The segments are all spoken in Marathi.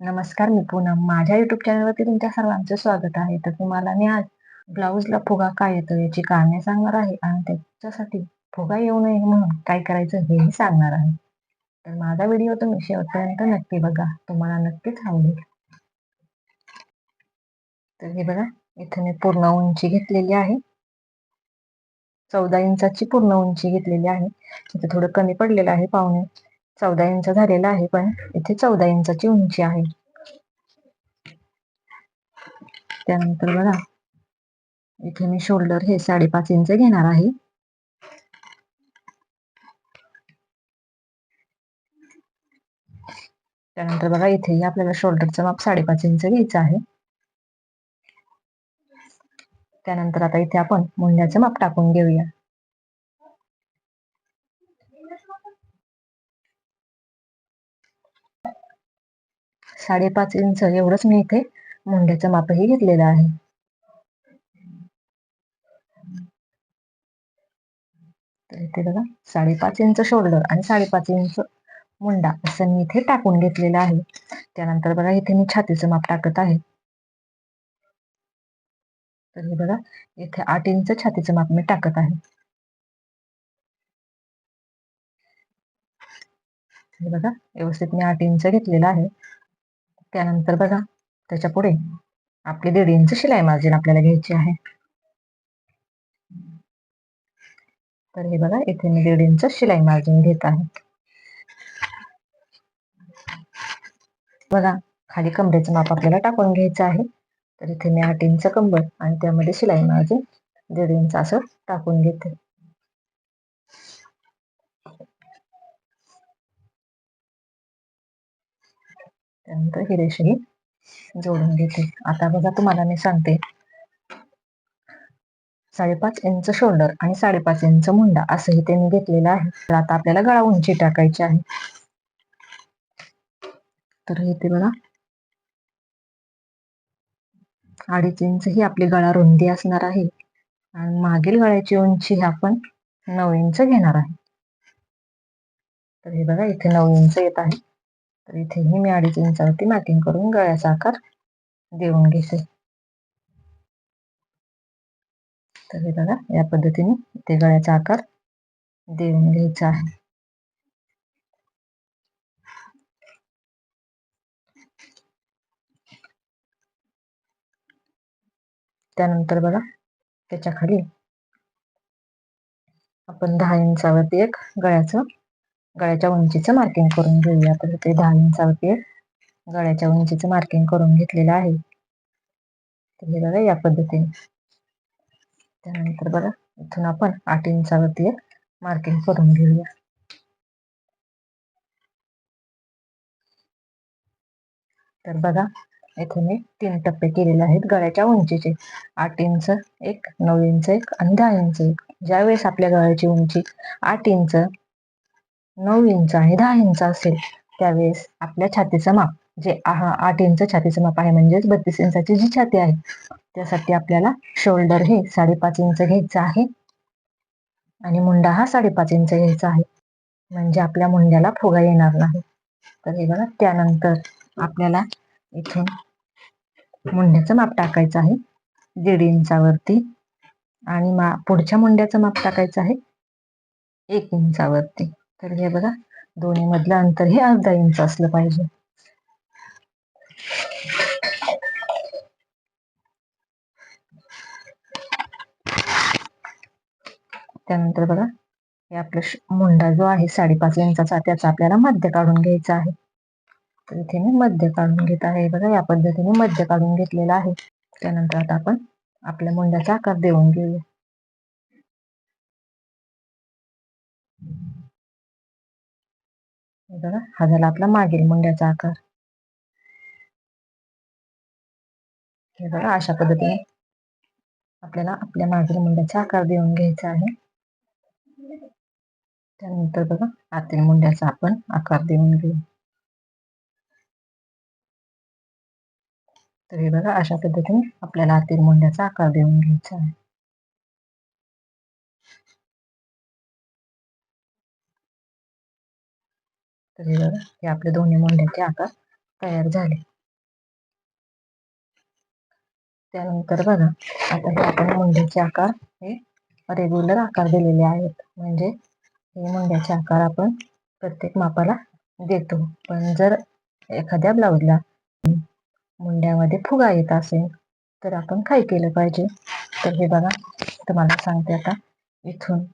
नमस्कार मी पूनम माझ्या युट्यूब चॅनलवरती तुमच्या सर्वांचं स्वागत आहे. तर तुम्हाला मी आज ब्लाऊजला फुगा काय येतो याची कारणे सांगणार आहे आणि त्याच्यासाठी फुगा येऊ नये म्हणून काय करायचं हेही सांगणार आहे. तर माझा व्हिडिओ तुम्ही शेवटपर्यंत नक्की बघा. तुम्हाला नक्कीच आवडेल. तर हे बघा इथे मी पूर्ण उंची घेतलेली आहे. चौदा इंचाची पूर्ण उंची घेतलेली आहे. इथे थोडं कमी पडलेलं आहे पाहुणे. चौदा इंच झालेला आहे पण इथे चौदा इंचाची उंची आहे. त्यानंतर बघा इथे मी शोल्डर हे साडेपाच इंच घेणार आहे. त्यानंतर बघा इथेही आपल्याला शोल्डरचं माप साडेपाच इंच घ्यायचं आहे. त्यानंतर आता इथे आपण मुंड्याचं माप टाकून घेऊया. साडेपाच इंच एवढंच मी इथे मुंड्याचं मापही घेतलेलं आहे. तर इथे बघा साडेपाच इंच शोल्डर आणि साडेपाच इंच मुंडा असं मी इथे टाकून घेतलेलं आहे. त्यानंतर बघा इथे मी छातीचं माप टाकत आहे. तर हे बघा इथे आठ इंच छातीचं माप मी टाकत आहे. हे बघा व्यवस्थित मी आठ इंच घेतलेलं आहे. त्यानंतर बघा त्याच्या पुढे आपली दीड इंच शिलाई मार्जिन आपल्याला घ्यायची आहे. तर हे बघा इथे मी दीड इंच शिलाई मार्जिन घेत आहे. बघा खाली कमरेचं माप आपल्याला टाकून घ्यायचं आहे. तर इथे मी आठ इंच कंबर आणि त्यामध्ये शिलाई मार्जिन दीड इंच असं टाकून घेते. त्यानंतर ही रेषही जोडून घेते. आता बघा तुम्हाला मी सांगते. साडेपाच इंच शोल्डर आणि साडेपाच इंच मुंडा असंही ते मी घेतलेलं आहे. तर आता आपल्याला गळा उंची टाकायची आहे. तर इथे बघा. अडीच इंच ही आपली गळा रुंदी असणार आहे. आणि मागील गळ्याची उंची ही आपण नऊ इंच घेणार आहे. तर हे बघा इथे नऊ इंच येत आहे. तर इथेही मी अडीच इंचावरती मॅकिंग करून गळ्याचा आकार देऊन घेते. तर हे बघा या पद्धतीने इथे गळ्याचा आकार देऊन घ्यायचा आहे. त्यानंतर बघा त्याच्याखाली आपण दहा इंचावरती एक गळ्याचं गळ्याच्या उंचीचं मार्किंग करून घेऊया. तर ते दहा इंचावरती गळ्याच्या उंचीचं मार्किंग करून घेतलेलं आहे. तर हे बघा या पद्धतीने. त्यानंतर बघा इथून आपण आठ इंचावरती एक मार्किंग करून घेऊया. तर बघा इथे मी तीन टप्पे केलेले आहेत गळ्याच्या उंचीचे. आठ इंच एक नऊ इंच एक आणि दहा इंच एक. ज्यावेळेस आपल्या गळ्याची उंची आठ इंच नऊ इंच आणि दहा इंच असेल त्यावेळेस आपल्या छातीचं माप जे आठ इंच छातीचं माप आहे म्हणजेच बत्तीस इंचाची जी छाती आहे त्यासाठी आपल्याला शोल्डर हे साडेपाच इंच घ्यायचं आहे. आणि मुंडा हा साडेपाच इंच घ्यायचा आहे. म्हणजे आपल्या मुंड्याला फुगा येणार नाही. तर हे बघा त्यानंतर आपल्याला इथून मुंड्याचं माप टाकायचं आहे. दीड इंचावरती. आणि मा पुढच्या मुंड्याचं माप टाकायचं आहे. एक इंचावरती. तर हे बघा दोन्ही मधलं अंतर हे अर्धा इंच असलं पाहिजे. त्यानंतर बघा हे आपलं मुंडा जो आहे साडेपाच इंचाचा त्याचा आपल्याला मध्य काढून घ्यायचा आहे. तर इथे मी मध्य काढून घेत आहे. बघा या पद्धतीने मध्य काढून घेतलेला आहे. त्यानंतर आता आपण आपल्या मुंड्याचा आकार देऊन घेऊया. बघा हा झाला आपला मागील मुंड्याचा आकार. हे बघा अशा पद्धतीने आपल्याला आपल्या मागील मुंड्याचा आकार देऊन घ्यायचा आहे. त्यानंतर बघा आतील मुंड्याचा आपण आकार देऊन घेऊ. तर हे बघा अशा पद्धतीने आपल्याला आतील मुंड्याचा आकार देऊन घ्यायचा आहे. तर हे बघा हे आपले दोन्ही मुंड्याचे आकार तयार झाले. त्यानंतर बघा आता हे आपण मुंड्याचे आकार हे रेग्युलर आकार दिलेले आहेत. म्हणजे हे मुंड्याचे आकार आपण प्रत्येक मापाला देतो. पण जर एखाद्या ब्लाऊजला मुंड्यामध्ये फुगा येत असेल तर आपण काय केलं पाहिजे? तर हे बघा तुम्हाला सांगते आता इथून.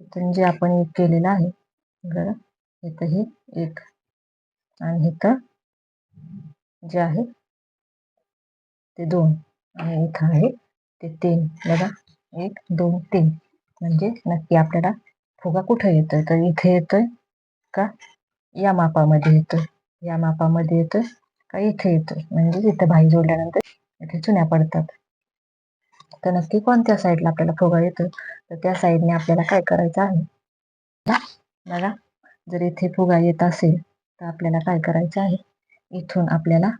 इथून जे आपण केलेलं आहे बरं. इथं हे एक. आणि इथं जे आहे ते दोन. आणि इथं आहे ते तीन. बघा एक दोन तीन. म्हणजे नक्की आपल्याला फुगा कुठं येतोय? तर इथे येतोय का या मापामध्ये येतोय? या मापामध्ये येतोय का इथे येतोय? म्हणजे इथं भाई जोडल्यानंतर इथे चुन्या पडतात. तर नक्की कोणत्या साईडला आपल्याला फुगा येतोय? तर त्या साईडने आपल्याला काय करायचं आहे? बघा जर इथे फुगा येत असेल तर आपल्याला काय करायचं आहे? इथून आपल्याला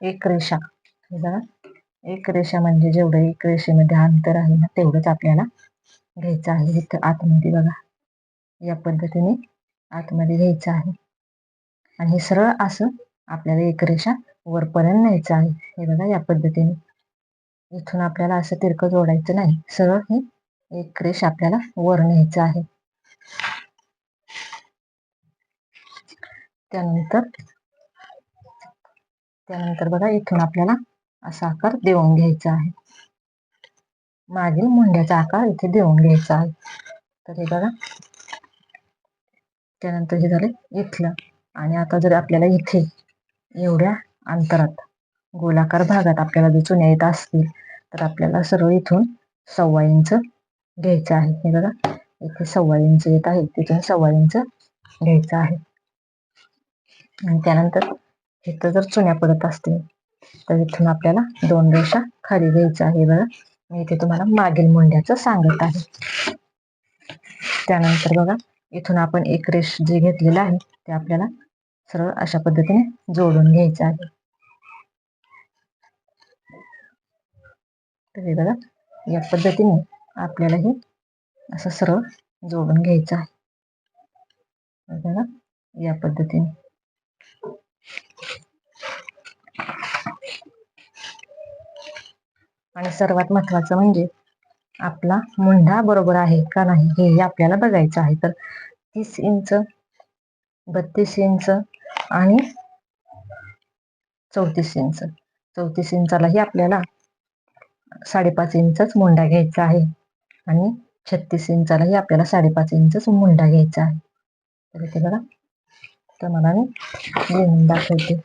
एक रेषा बघा. एक रेषा म्हणजे जेवढं एक रेषेमध्ये अंतर आहे ना तेवढंच आपल्याला घ्यायचं आहे इथं आतमध्ये बघा. या पद्धतीने आतमध्ये घ्यायचं आहे. आणि हे सरळ असं आपल्याला एक रेषा वरपर्यंत न्यायचं आहे. हे बघा या पद्धतीने. इथून आपल्याला असं तिरकं जोडायचं नाही. सरळ हे एक रेष आपल्याला वर न्यायचं आहे. त्यानंतर त्यानंतर बघा इथून आपल्याला असा आकार देऊन घ्यायचा आहे. मागील मुंड्याचा आकार इथे देऊन घ्यायचा आहे. तर हे बघा. त्यानंतर हे झाले इथलं. आणि आता जर आपल्याला इथे एवढ्या अंतरात गोलाकार भागात आपल्याला जर चुन्या येत असतील तर आपल्याला सर्व इथून सव्वा इंच घ्यायचं आहे. हे बघा. इथे सव्वा इंच येत आहे. तिथून सव्वा इंच घ्यायचं आहे. आणि त्यानंतर इथं जर चुन्या पडत असतील तर इथून आपल्याला दोन रेषा खाली घ्यायचं आहे बघा मी इथे तुम्हाला मागील मुंड्याचं सांगत आहे. त्यानंतर बघा इथून आपण एक रेष जे घेतलेलं आहे ते आपल्याला सरळ अशा पद्धतीने जोडून घ्यायचं आहे. तर हे बघा या पद्धतीने आपल्याला हे असं सरळ जोडून घ्यायचं आहे. बघा या पद्धतीने. आणि सर्वात महत्वाचं म्हणजे आपला मुंढा बरोबर आहे का नाही हे आपल्याला बघायचं आहे. तर तीस इंच बत्तीस इंच आणि चौतीस इंच. चौतीस इंचालाही आपल्याला साडेपाच इंचच मुंडा घ्यायचा आहे आणि छत्तीस इंचालाही आपल्याला साडेपाच इंचच मुंडा घ्यायचा आहे. तर इथे बघा तर मला मी लिहून दाखवते.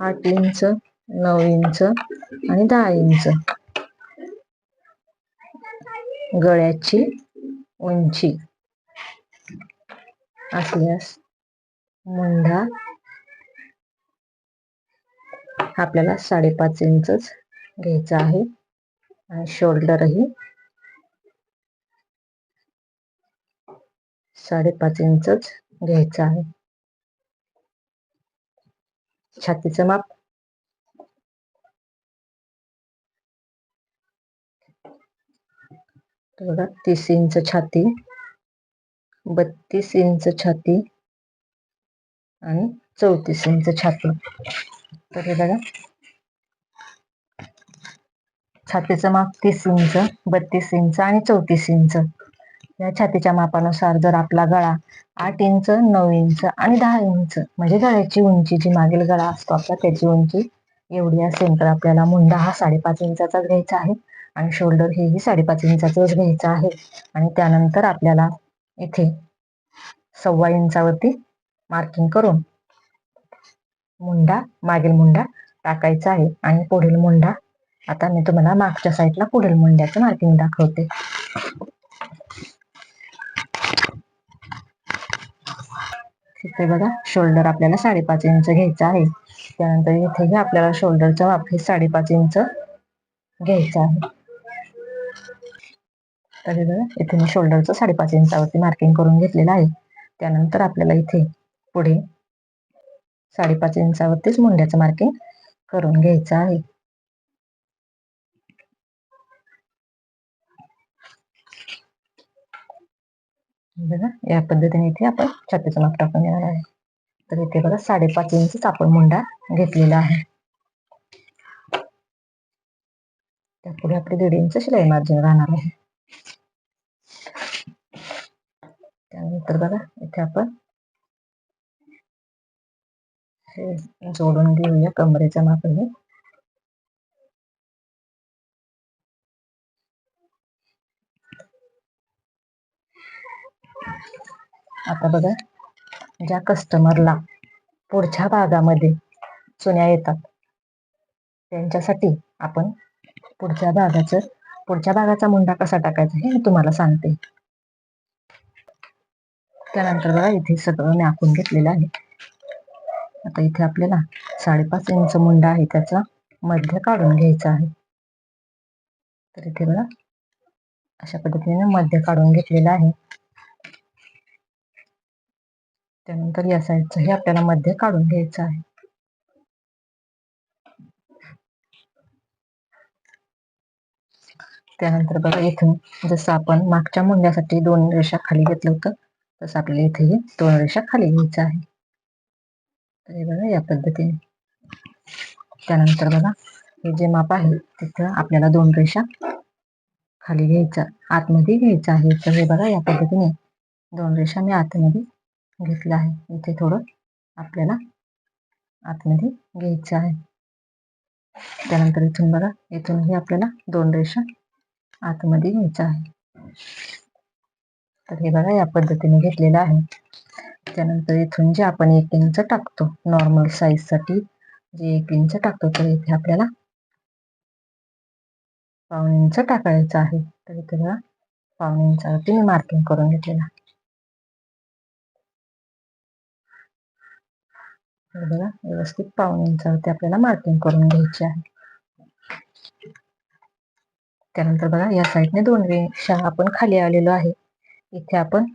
आठ इंच नऊ इंच आणि दहा इंच गळ्याची उंची असल्यास मुंढा आपल्याला साडेपाच इंचच घ्यायचा आहे आणि शोल्डरही साडेपाच इंचच घ्यायचं आहे. छातीचं माप बघा तीस इंच छाती बत्तीस इंच छाती आणि चौतीस इंच छाती. तर हे बघा छातीचं माप तीस इंच बत्तीस इंच आणि चौतीस इंच. या छातीच्या मापानुसार जर आपला गळा आठ इंच नऊ इंच आणि दहा इंच म्हणजे गळ्याची उंची जी मागील गळा असतो आपला त्याची उंची एवढी असेल तर आपल्याला मुंडा हा साडेपाच इंचाचा घ्यायचा आहे. आणि शोल्डर हेही साडेपाच इंचाचंच घ्यायचं आहे. आणि त्यानंतर आपल्याला इथे सव्वा इंचावरती मार्किंग करून मुंडा मागील मुंडा टाकायचा आहे. आणि पुढील मुंडा आता मी तुम्हाला मागच्या साईडला पुढील मुंड्याचं मार्किंग दाखवते. इथे बघा शोल्डर आपल्याला साडेपाच इंच घ्यायचं आहे. त्यानंतर इथेही आपल्याला शोल्डरचा वापर साडेपाच इंच घ्यायचं आहे. तर हे बघा इथे मी शोल्डरचं साडेपाच इंचावरती मार्किंग करून घेतलेलं आहे. त्यानंतर आपल्याला इथे पुढे साडेपाच इंचावरतीच मुंड्याचं मार्किंग करून घ्यायचं आहे. बघा या पद्धतीने इथे आपण छातीचं माप टाकून घेणार आहे. तर इथे बघा साडेपाच इंच आपण मुंडा घेतलेला आहे. त्यापुढे आपली दीड इंच शिलाई मार्जिन राहणार आहे. त्यानंतर बघा इथे आपण हे जोडून घेऊया कमरेच्या मापाने आता बघा ज्या कस्टमरला पुढच्या भागामध्ये चुन्या येतात त्यांच्यासाठी आपण पुढच्या भागाचं पुढच्या भागाचा मुंडा कसा टाकायचा हे मी तुम्हाला सांगते. त्यानंतर बघा इथे सगळं मी आखून घेतलेलं आहे. आता इथे आपल्याला साडेपाच इंच मुंडा आहे त्याचा मध्य काढून घ्यायचा आहे. तर इथे बघा अशा पद्धतीने मध्य काढून घेतलेलं आहे. त्यानंतर या साईडचं हे आपल्याला मध्य काढून घ्यायचं आहे. त्यानंतर बघा इथून जसं आपण मागच्या मुंड्यासाठी दोन रेषा खाली घेतलं होतं तसं आपल्याला इथेही दोन रेषा खाली घ्यायचं आहे. तर हे बघा या पद्धतीने. त्यानंतर बघा हे जे माप आहे तिथं आपल्याला दोन रेषा खाली घ्यायचा आतमध्ये घ्यायचं आहे. तर हे बघा या पद्धतीने दोन रेषा मी आतमध्ये घेतलं आहे. इथे थोडं आपल्याला आतमध्ये घ्यायचं आहे. त्यानंतर इथून बघा इथूनही आपल्याला दोन रेषा आतमध्ये घ्यायचं आहे. तर हे बघा या पद्धतीने घेतलेलं आहे. त्यानंतर इथून जे आपण एक इंच टाकतो नॉर्मलसाठी जे एक इंच टाकतो तर इथे आपल्याला पाऊन इंच टाकायचं आहे. तर इथे बघा पाऊन इंचावरती मी मार्किंग करून घेतलेला बघा व्यवस्थित पाऊन इंचावरती आपल्याला मार्किंग करून घ्यायची आहे. त्यानंतर बघा या साईडने दोन रेषा आपण खाली आलेलो आहे. इथे आपण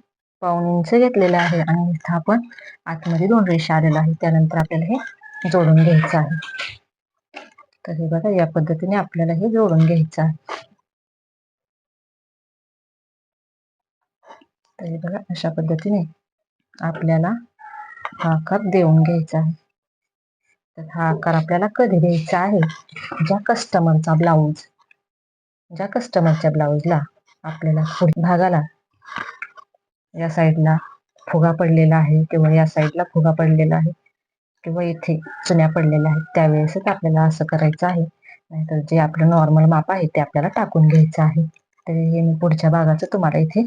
पाऊन इंच घेतलेलं आहे आणि इथं आपण आतमध्ये दोन रेषा आलेला आहे त्यानंतर आपल्याला हे जोडून घ्यायचं आहे. तर हे बघा या पद्धतीने आपल्याला हे जोडून घ्यायचं आहे. तर हे बघा अशा पद्धतीने आपल्याला हा आकार देऊन घ्यायचा आहे. तर हा आकार आपल्याला कधी द्यायचा आहे? ज्या कस्टमरचा ब्लाऊज ज्या कस्टमरच्या ब्लाऊजला आपल्याला भागाला या साईडला फुगा पडलेला आहे किंवा या साईडला फुगा पडलेला आहे किंवा इथे चुन्या पडलेल्या आहेत त्यावेळेसच आपल्याला असं करायचं आहे. नाहीतर जे आपलं नॉर्मल माप आहे ते आपल्याला टाकून घ्यायचं आहे. तर हे मी पुढच्या भागाचं तुम्हाला इथे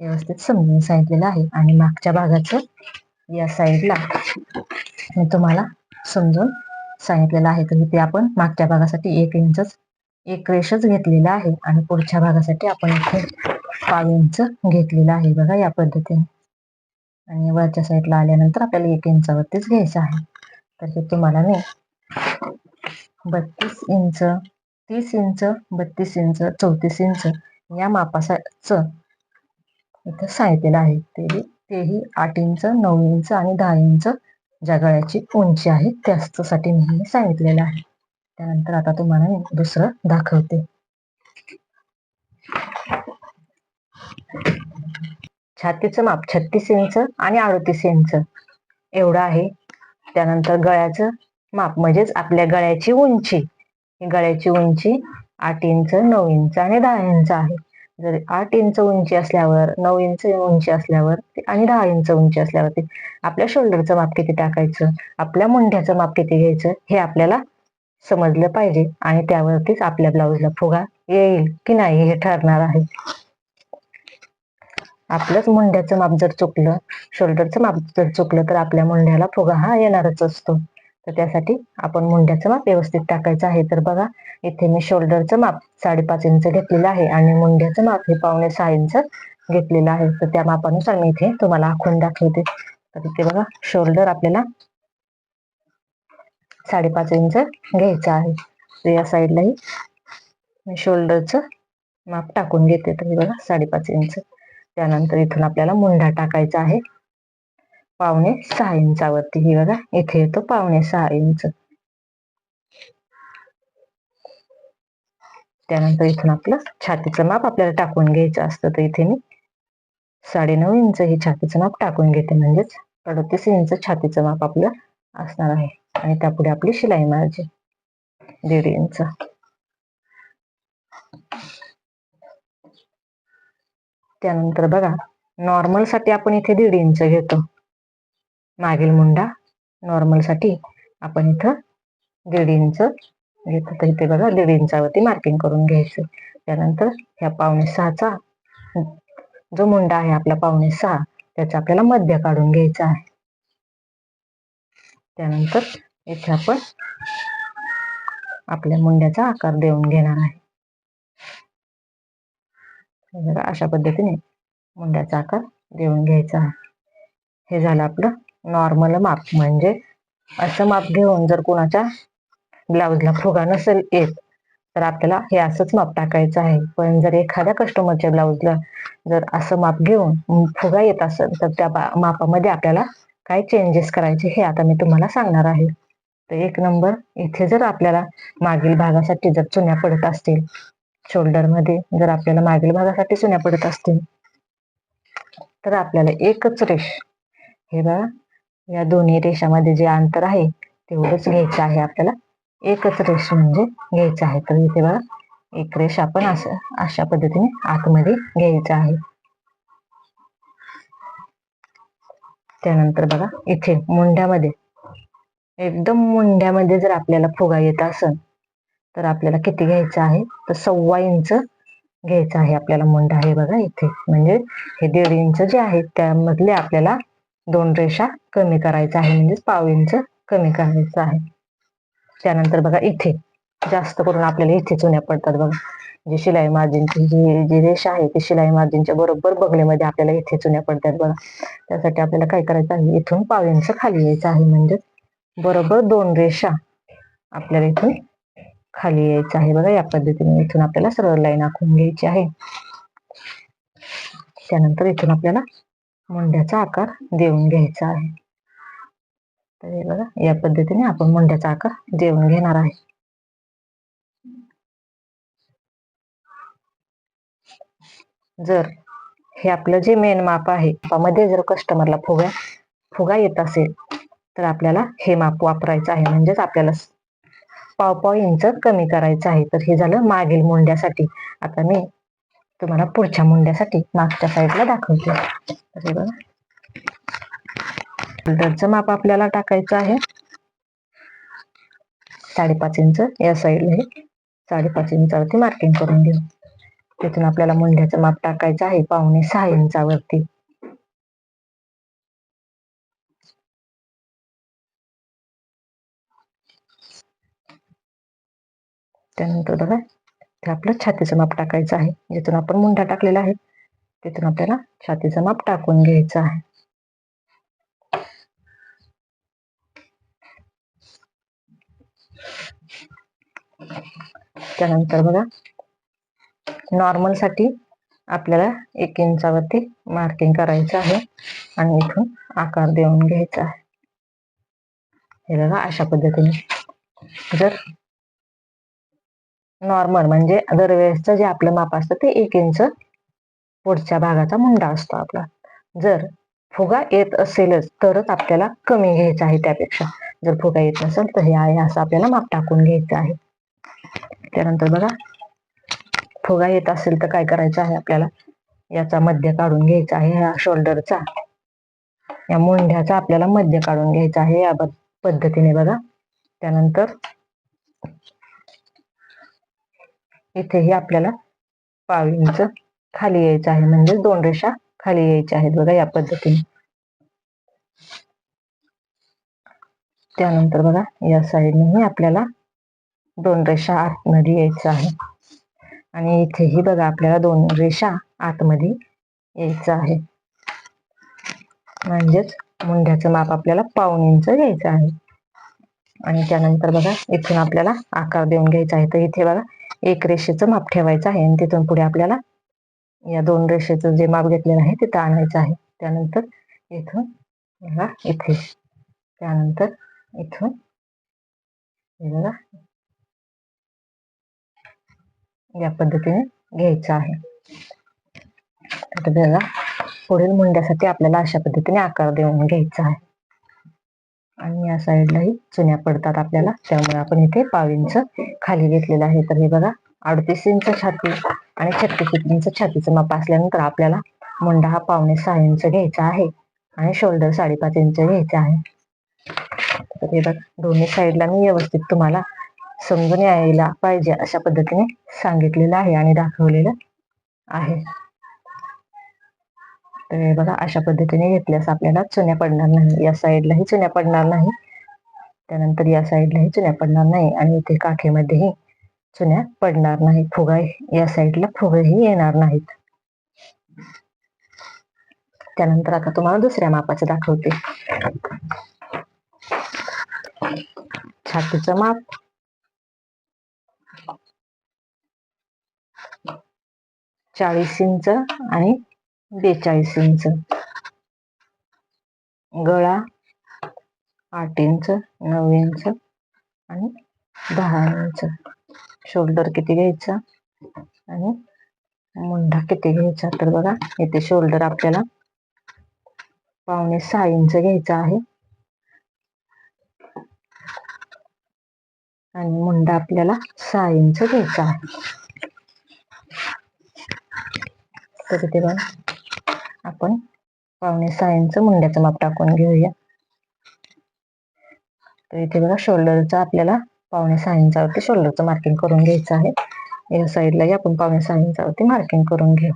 व्यवस्थित समजून सांगितलेलं आहे. आणि मागच्या भागाचं या साईडला मी तुम्हाला समजून सांगितलेलं आहे. तर इथे आपण मागच्या भागासाठी एक इंचच एक रेषच घेतलेला आहे. आणि पुढच्या भागासाठी आपण इथे पाव इंच घेतलेलं आहे बघा या पद्धतीने. आणि वरच्या साईडला आल्यानंतर आपल्याला एक इंचावरतीच घ्यायचं आहे. तर हे तुम्हाला मी बत्तीस इंच तीस इंच बत्तीस इंच चौतीस इंच या मापासाचं इथं सांगितलेलं आहे. ते तेही आठ इंच नऊ इंच आणि दहा इंच ज्या गळ्याची उंची आहे त्यासाठी मी सांगितलेलं आहे. त्यानंतर आता तुम्हाला मी दुसरं दाखवते. छातीचं माप छत्तीस इंच आणि अडतीस इंच. एवढं आहे. त्यानंतर गळ्याचं माप म्हणजेच आपल्या गळ्याची उंची. गळ्याची उंची आठ इंच नऊ इंच आणि दहा इंच आहे. जर आठ इंच उंची असल्यावर नऊ इंच उंची असल्यावर आणि दहा इंच उंची असल्यावरती आपल्या शोल्डरचं माप किती टाकायचं? आपल्या मुंढ्याचं माप किती घ्यायचं? हे आपल्याला समजलं पाहिजे आणि त्यावरतीच आपल्या ब्लाऊजला फुगा येईल की नाही हे ठरणार आहे. आपलंच मुंड्याचं माप जर चुकलं शोल्डरचं माप जर चुकलं तर आपल्या मुंड्याला फुगा हा येणारच असतो. तर त्यासाठी आपण मुंड्याचं माप व्यवस्थित टाकायचं आहे. तर बघा इथे मी शोल्डरचं माप साडेपाच इंच घेतलेलं आहे आणि मुंड्याचं माप हे पावणे सहा इंच घेतलेलं आहे. तर त्या मापानुसार मी इथे तुम्हाला आखून दाखवते. तर इथे बघा शोल्डर आपल्याला साडेपाच इंच घ्यायचं आहे. तर या साईडलाही मी शोल्डरचं माप टाकून घेते. तर बघा साडेपाच इंच. त्यानंतर इथून आपल्याला मुंडा टाकायचा आहे. पावणे सहा इंचावरती ही बघा इथे येतो पावणे सहा इंच. त्यानंतर इथून आपलं छातीचं माप आपल्याला टाकून घ्यायचं असतं. तर इथे मी साडेनऊ इंच हे छातीचं माप टाकून घेते. म्हणजेच अडतीस इंच छातीचं माप आपलं असणार आहे. आणि त्यापुढे आपली शिलाई मारायची दीड इंच. त्यानंतर बघा नॉर्मलसाठी आपण इथे दीड इंच घेतो. मागील मुंडा नॉर्मलसाठी आपण इथं दीड इंच घेतो. तर इथे बघा दीड इंचावरती मार्किंग करून घ्यायचं. त्यानंतर ह्या पावणे सहाचा जो मुंडा आहे आपला पावणे सहा त्याचा आपल्याला मध्य काढून घ्यायचा आहे. त्यानंतर इथे आपण आपल्या मुंड्याचा आकार देऊन घेणार आहे. अशा पद्धतीने मुंड्याचा आकार देऊन घ्यायचा हे झालं आपलं नॉर्मल माप म्हणजे असं माप घेऊन जर कोणाच्या ब्लाऊजला फुगा नसेल येत तर आपल्याला हे असंच माप टाकायचं आहे. पण जर एखाद्या कस्टमरच्या ब्लाऊजला जर असं माप घेऊन फुगा येत असेल तर त्या मापामध्ये आपल्याला काय चेंजेस करायचे हे आता मी तुम्हाला सांगणार आहे. तर एक नंबर इथे जर आपल्याला मागील भागासाठी जर चुन्या पडत असतील शोल्डरमध्ये जर आपल्याला मागील भागासाठी सुन्या पडत असतील तर आपल्याला एकच रेष हे बघा या दोन्ही रेषामध्ये जे अंतर आहे तेवढंच घ्यायचं आहे आपल्याला. एकच रेष म्हणजे घ्यायचं आहे. तर इथे बघा एक रेष आपण असं अशा पद्धतीने आतमध्ये घ्यायचं आहे. त्यानंतर बघा इथे मुंड्यामध्ये एकदम मुंड्यामध्ये जर आपल्याला फुगा येत असेल तर आपल्याला किती घ्यायचं आहे? तर सव्वा इंच घ्यायचं आहे आपल्याला मुंडा आहे बघा इथे. म्हणजे हे दीड इंच जे आहे त्यामधले आपल्याला दोन रेषा कमी करायचं आहे. म्हणजेच पाव इंच कमी करायचं आहे. त्यानंतर बघा इथे. जास्त करून आपल्याला इथे चुन्या पडतात बघा. जी शिलाई मार्जिनची जी जी रेषा आहे ती शिलाई मार्जिनच्या बरोबर बगलेमध्ये आपल्याला इथे चुन्या पडतात बघा. त्यासाठी आपल्याला काय करायचं आहे? इथून पाव इंच खाली यायचं आहे. म्हणजे बरोबर दोन रेषा आपल्याला इथून खाली यायचं आहे. बघा या पद्धतीने इथून आपल्याला सरळ लाईन आखून घ्यायची आहे. त्यानंतर इथून आपल्याला मुंड्याचा आकार देऊन घ्यायचा आहे. तर हे बघा या पद्धतीने आपण मुंड्याचा आकार देऊन घेणार आहे. जर हे आपलं जे मेन माप आहे मापामध्ये जर कस्टमरला फुगा फुगा येत असेल तर आपल्याला हे माप वापरायचं आहे. म्हणजेच आपल्याला पावपाव यांचं इंच कमी करायचं आहे. तर हे झालं मागील मुंड्यासाठी. आता मी तुम्हाला पुढच्या मुंड्यासाठी मागच्या साईडला दाखवते. हे बघा. शोल्डरचं माप आपल्याला टाकायचं आहे. साडेपाच इंच या साईडला हे. साडेपाच इंचावरती मार्किंग करून घेऊ. तिथून आपल्याला मुंड्याचं माप टाकायचं आहे. पावणे सहा इंचावरती. त्यानंतर बघा ते आपलं छातीचं माप टाकायचं आहे. जिथून आपण मुंडा टाकलेला आहे तिथून आपल्याला छातीचं माप टाकून घ्यायचं आहे. त्यानंतर बघा नॉर्मलसाठी आपल्याला एक इंचावरती मार्किंग करायचं आहे आणि इथून आकार देऊन घ्यायचा आहे. हे बघा अशा पद्धतीने. जर नॉर्मल म्हणजे दरवेळेसचं जे आपलं माप असतं ते एक इंच पुढच्या भागाचा मुंडा असतो आपला. जर फुगा येत असेलच तरच आपल्याला कमी घ्यायचा आहे त्यापेक्षा. जर फुगा येत नसेल तर हे आहे असं आपल्याला माप टाकून घ्यायचं आहे. त्यानंतर बघा फुगा येत असेल तर काय करायचं आहे आपल्याला? याचा मध्य काढून घ्यायचा आहे ह्या शोल्डरचा या मुंढ्याचा आपल्याला मध्य काढून घ्यायचा आहे या पद्धतीने बघा. त्यानंतर इथेही आपल्याला पाव इंच खाली यायचं आहे. म्हणजे दोन रेषा खाली यायच्या आहेत बघा या पद्धतीने. त्यानंतर बघा या साईडनेही आपल्याला दोन रेषा आतमध्ये यायचं आहे. आणि इथेही बघा आपल्याला दोन रेषा आतमध्ये यायचं आहे. म्हणजेच मुंढ्याचं माप आपल्याला पाऊन इंच घ्यायचं आहे. आणि त्यानंतर बघा इथून आपल्याला आकार देऊन घ्यायचा आहे. तर इथे बघा एक रेषेचं माप ठेवायचं आहे आणि तिथून पुढे आपल्याला या दोन रेषेचं जे माप घेतलेलं आहे तिथं आणायचं आहे. त्यानंतर इथून बघा इथे त्यानंतर इथून बघा या पद्धतीने घ्यायचं आहे. बघा पुढील मुंड्यासाठी आपल्याला अशा पद्धतीने आकार देऊन घ्यायचा आहे. आणि या साईडलाही चुन्या पडतात आपल्याला. त्यामुळे आपण इथे पाव इंच खाली घेतलेलं आहे. तर हे बघा अडतीस इंच छाती आणि छत्तीस इंच छातीचं माप असल्यानंतर आपल्याला मुंडा हा पावणे सहा इंच घ्यायचा आहे आणि शोल्डर साडेपाच इंच घ्यायचा आहे. तर हे बघा दोन्ही साईडला मी व्यवस्थित तुम्हाला समजून यायला पाहिजे अशा पद्धतीने सांगितलेलं आहे आणि दाखवलेलं आहे. तर हे बघा अशा पद्धतीने घेतल्यास आपल्याला चुन्या पडणार नाही. या साईडलाही चुन्या पडणार नाही. त्यानंतर या साईडलाही चुन्या पडणार नाही आणि इथे काखेमध्येही चुन्या पडणार नाही. फुगा या साईडला फुगही येणार नाहीत. त्यानंतर आता तुम्हाला दुसऱ्या मापाचं दाखवते. छातीचं माप. चाळीस इंच आणि बेचाळीस इंच. गळा आठ इंच नऊ इंच आणि दहा इंच. शोल्डर किती घ्यायचा आणि मुंडा किती घ्यायचा? तर बघा इथे शोल्डर आपल्याला पावणे सहा इंच घ्यायचा आहे. आणि मुंडा आपल्याला सहा इंच घ्यायचा आहे. तर ते बघा आपण पावणे सहा इंच मुंड्याचं माप टाकून घेऊया. तर इथे बघा शोल्डरचा आपल्याला पावणे सहा इंचावरती शोल्डरचं मार्किंग करून घ्यायचं आहे. या साईडलाही आपण पावणे सहा इंचावरती मार्किंग करून घेऊ.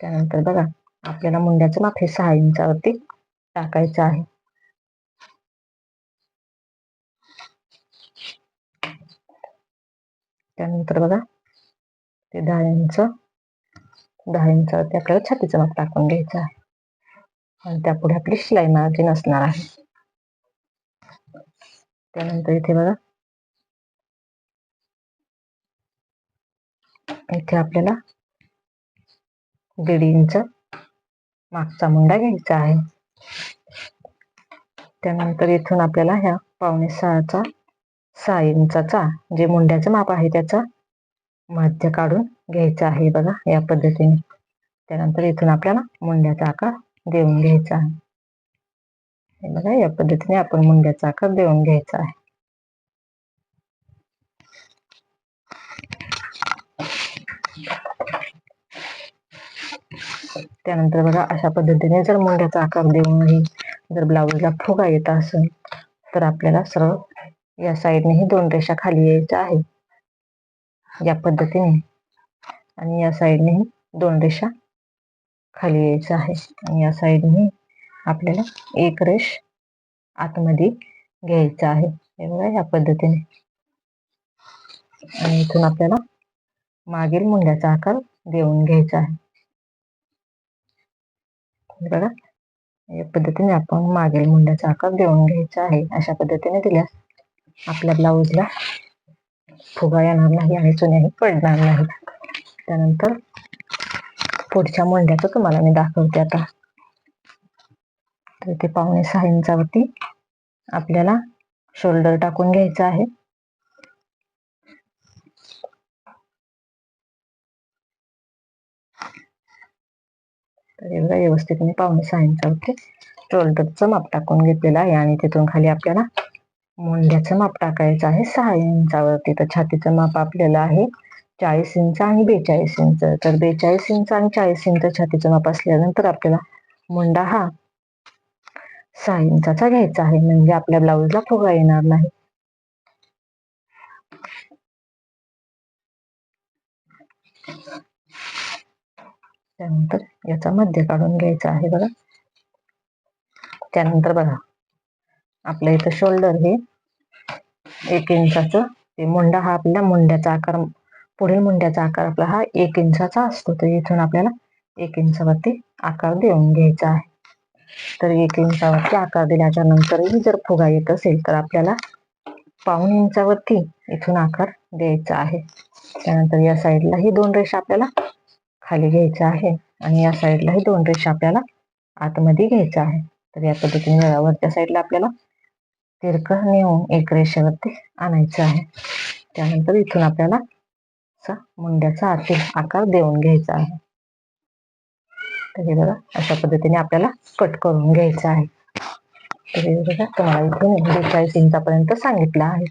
त्यानंतर बघा आपल्याला मुंड्याचं माप हे सहा इंचावरती टाकायचं आहे. त्यानंतर बघा ते दहा इंच दहा इंचावरती आपल्याला छातीचं माप टाकून घ्यायचं आहे. आणि त्यापुढे आपली शिलाई मार्जिन असणार आहे. त्यानंतर इथे बघा. इथे आपल्याला दीड इंच मागचा मुंडा घ्यायचा आहे. त्यानंतर इथून आपल्याला ह्या पावणे सहाचा सहा इंचाचा जे मुंड्याचं माप आहे त्याचा मध्य काढून घ्यायचा आहे बघा या पद्धतीने. त्यानंतर इथून आपल्याला मुंड्याचा आकार देऊन घ्यायचा आहे. हे बघा या पद्धतीने आपण मुंड्याचा आकार देऊन घ्यायचा आहे. त्यानंतर बघा अशा पद्धतीने जर मुंड्याचा आकार देऊनही जर ब्लाऊजला फुगा येत असेल तर आपल्याला सरळ या साईडनेही दोन रेषा खाली यायच्या आहे या पद्धतीने. आणि या साईडनेही दोन रेषा खाली यायचं आहे. आणि या साईडने आपल्याला एक रेष आतमध्ये घ्यायचं आहे. हे बघा या पद्धतीने. आणि इथून आपल्याला मागील मुंड्याचा आकार देऊन घ्यायचा आहे. बघा या पद्धतीने आपण मागील मुंड्याचा आकार देऊन घ्यायचा आहे. अशा पद्धतीने दिल्यास आपल्या ब्लाऊजला फुगा येणार नाही आणि चुन्याही पडणार नाही. त्यानंतर पुढच्या मुंड्याचं तुम्हाला मी दाखवते आता. तर ते पावणे सहा इंचावरती आपल्याला शोल्डर टाकून घ्यायचं आहे. तर एवढा व्यवस्थित मी पावणे सहा इंचावरती शोल्डरचं माप टाकून घेतलेलं आहे आणि तिथून खाली आपल्याला मुंड्याचं माप टाकायचं आहे. सहा इंचावरती तर छातीचं माप आपल्याला आहे. चाळीस इंच आणि बेचाळीस इंच. तर बेचाळीस इंच आणि चाळीस इंच छातीचं माप असल्यानंतर आपल्याला मुंडा हा सहा इंचाचा घ्यायचा आहे. म्हणजे आपल्या ब्लाऊजला फुगा येणार नाही. त्यानंतर याचा मध्य काढून घ्यायचा आहे बघा. त्यानंतर बघा. आपल्या इथं शोल्डर हे एक इंचाचं ते मुंडा हा आपल्या मुंड्याचा आकार पुढील मुंड्याचा आकार आपला हा एक इंचाचा असतो. तर इथून आपल्याला एक इंचावरती आकार देऊन घ्यायचा आहे. तर एक इंचावरती आकार दिल्याच्या नंतरही जर फुगा येत असेल तर आपल्याला पाऊन इंचावरती इथून आकार द्यायचा आहे. त्यानंतर या साईडलाही दोन रेषा आपल्याला खाली घ्यायचा आहे आणि या साईडलाही दोन रेषा आपल्याला आतमध्ये घ्यायचा आहे. तर या पद्धतीने वरच्या साईडला आपल्याला तिरकं नेऊन एक रेषेवरती आणायचं आहे. त्यानंतर इथून आपल्याला असा मुंड्याचा आतील आकार देऊन घ्यायचा आहे. तर हे बघा अशा पद्धतीने आपल्याला कट करून घ्यायचं आहे. तर हे बघा तुम्हाला इथून बेचाळीस इंचापर्यंत सांगितलं आहे.